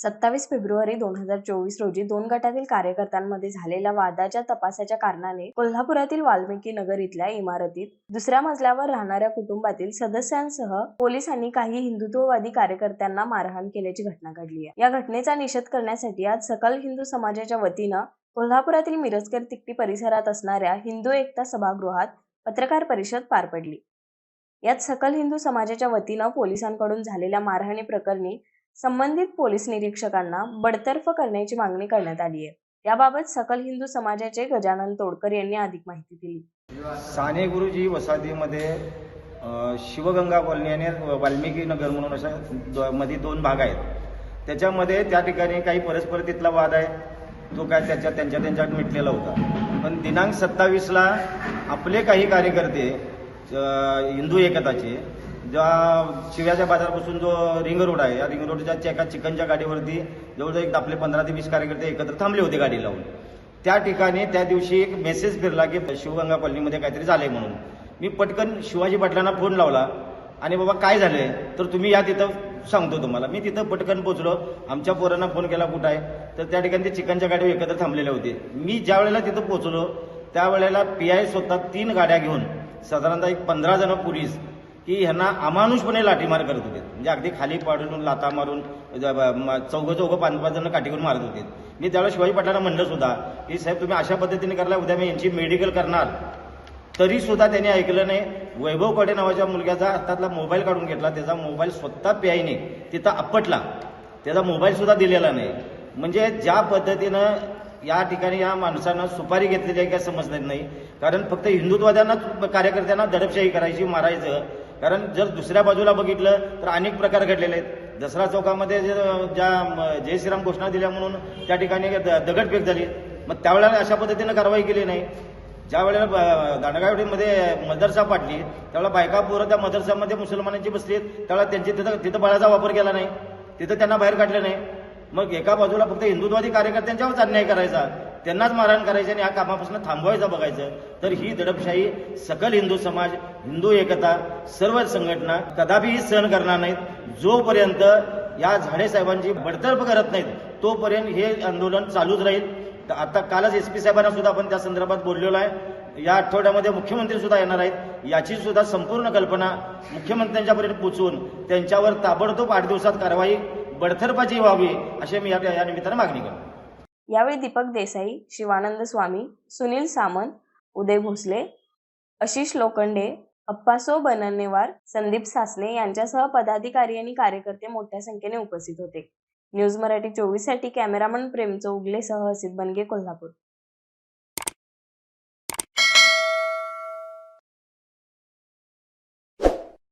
सत्तावीस फेब्रुवारी दोन हजार चोवीस रोजी दोन गटातील कार्यकर्त्यांमध्ये झालेल्या वादाच्या तपासाच्या कारणाने कोल्हापुरातील वाल्मिकी नगर इथल्या इमारतीत दुसऱ्या मजल्यावर राहणाऱ्या कुटुंबातील सदस्यांसह पोलिसांनी काही हिंदुत्ववादी कार्यकर्त्यांना मारहाण केल्याची घटना घडली आहे. या घटनेचा निषेध करण्यासाठी आज सकल हिंदू समाजाच्या वतीनं कोल्हापुरातील मिरजकर तिकटी परिसरात असणाऱ्या हिंदू एकता सभागृहात पत्रकार परिषद पार पडली. यात सकल हिंदू समाजाच्या वतीनं पोलिसांकडून झालेल्या मारहाणी प्रकरणी संबंधित पोलीस निरीक्षकांना बडतर्फ करण्याची मागणी करण्यात आली आहे याबाबत सकल हिंदू समाजाचे गजानन तोडकर यांनी अधिक माहिती दिली. साने गुरुजी वसाहतीमध्ये शिवगंगा कॉलनी आणि वाल्मिकी नगर म्हणून अशा मध्ये दोन भाग आहेत. त्याच्यामध्ये त्या ठिकाणी काही परस्पर तिथला वाद आहे. तो काय त्याच्या त्यांच्या त्यांच्यात मिटलेला होता. पण दिनांक सत्तावीसला आपले काही कार्यकर्ते हिंदू एकताचे ज्या शिव्याच्या बाजारापासून जो रिंग रोड आहे या रिंग रोडच्या एका चिकनच्या गाडीवरती जवळजवळ एक आपले पंधरा ते वीस कार्यकर्ते एकत्र थांबले होते गाडी लावून. त्या ठिकाणी त्या दिवशी एक मेसेज फिरला की शिवगंगा कॉलनीमध्ये काहीतरी झालंय म्हणून. मी पटकन शिवाजी पाटलांना फोन लावला. आणि बाबा काय झालंय? तर तुम्ही या तिथं सांगतो तुम्हाला. मी तिथं पटकन पोचलो. आमच्या पोरांना फोन केला कुठं आहे? तर त्या ठिकाणी ते चिकनच्या गाडीवर एकत्र थांबलेले होते. मी ज्या वेळेला तिथं पोचलो त्यावेळेला पी आय स्वतः तीन गाड्या घेऊन साधारणतः एक पंधरा जण पोलीस की ह्यांना अमानुषपणे लाठीमार करत होते. म्हणजे अगदी खाली पाडून लाता मारून चौघं चौघं पाच पाच जण काठीकून मारत होते. मी त्यावेळेला शिवाजी पाटलांना म्हणलं सुद्धा की साहेब तुम्ही अशा पद्धतीने करला उद्या मी यांची मेडिकल करणार. तरी सुद्धा त्यांनी ऐकलं नाही. वैभवकडे नावाच्या मुलग्याचा हातातला मोबाईल काढून घेतला. त्याचा मोबाईल स्वतः प्यायने तिथं आपटला. त्याचा मोबाईल सुद्धा दिलेला नाही. म्हणजे ज्या पद्धतीनं या ठिकाणी या माणसानं सुपारी घेतलेली आहे काय समजणार नाही. कारण फक्त हिंदुत्वाद्यांना कार्यकर्त्यांना दडपशाही करायची मारायचं कारण जर दुसऱ्या बाजूला बघितलं तर अनेक प्रकार घडलेले आहेत. दसरा चौकामध्ये जे- ज्या जय श्रीराम घोषणा दिल्या म्हणून त्या ठिकाणी द- दगडफेक झाली. मग त्यावेळेला अशा पद्धतीनं कारवाई केली नाही. ज्या वेळेला दांडगावडीमध्ये मदरसा पाडली त्यावेळेला बायका पोरं त्या मदरसामध्ये मुसलमानांची बसली त्यावेळेला त्यांची तिथं तिथं बळाचा वापर केला नाही. तिथं त्यांना बाहेर काढलं नाही. मग एका बाजूला फक्त हिंदुत्वादी कार्यकर्त्यांच्यावरच अन्याय करायचा. त्यांनाच मारहाण करायचं आणि या कामापासून थांबवायचं बघायचं. तर ही दडपशाही सकल हिंदू समाज हिंदू एकता सर्व संघटना कदापिही सहन करणार नाहीत. जोपर्यंत या झाडे साहेबांची बडतर्फ करत नाहीत तोपर्यंत हे आंदोलन चालूच राहील. तर आता कालच एस पी साहेबांना सुद्धा आपण त्या संदर्भात बोललेलो आहे. या आठवड्यामध्ये मुख्यमंत्री सुद्धा येणार आहेत. याची सुद्धा संपूर्ण कल्पना मुख्यमंत्र्यांच्यापर्यंत पोचवून त्यांच्यावर ताबडतोब आठ दिवसात कारवाई बडतर्फाची व्हावी अशी मी या या निमित्तानं मागणी करतो. यावेळी दीपक देसाई शिवानंद स्वामी सुनील सामंत उदय भोसले आशिष लोखंडे अप्पासो बनन्नेवार संदीप सासने यांच्यासह पदाधिकारी आणि कार्यकर्ते मोठ्या संख्येने उपस्थित होते. न्यूज मराठी चोवीससाठी कॅमेरामन प्रेमचो चौगलेसह हसित बनगे कोल्हापूर.